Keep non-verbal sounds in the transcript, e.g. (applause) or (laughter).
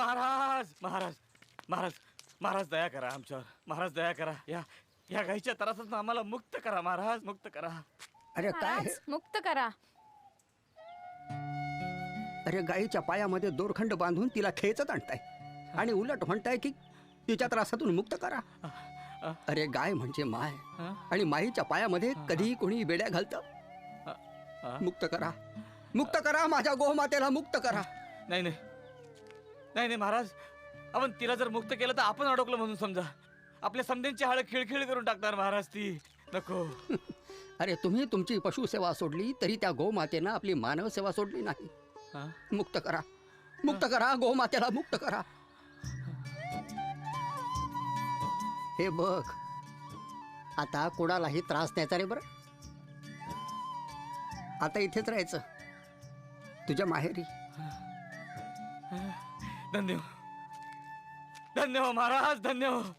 महाराज महाराज महाराज महाराज दया करा आमच्यावर महाराज दया करा. या या गाईच्या त्रासातून आम्हाला मुक्त करा महाराज मुक्त करा. अरे काय? हे? महाराज मुक्त करा. अरे गाईच्या पायामध्ये दोरखंड बांधून तिला खेचत आणताय. आणि उलट म्हणताय की तिच्या त्रासातून मुक्त करा. अरे गाय म्हणजे माय. हं? आणि माईच्या पायामध्ये कधीही कोणी बेड्या घालतं. मुक्त करा. मुक्त करा माझ्या गोमातेला मुक्त करा. नाही नाही. नाही नाही महाराज. आपण तिला जर मुक्त केलं तर आपण अडकलो म्हणून समजा. आपल्या समध्यांची हाळ खिळखिळ करून टाकणार महाराज ती. नको. (laughs) अरे तुम्ही तुमची पशुसेवा सोडली तरी त्या गोमातेनं आपली मानव सेवा सोडली नाही. हा? मुक्त करा. मुक्त करा गोमातेला मुक्त करा. हे बघ. आता कोणालाही त्रास द्यायचा रे बरं. आता इथेच राहायचं. तुझ्या माहेरी. धन्य हो. धन्य हो महाराज धन्य हो.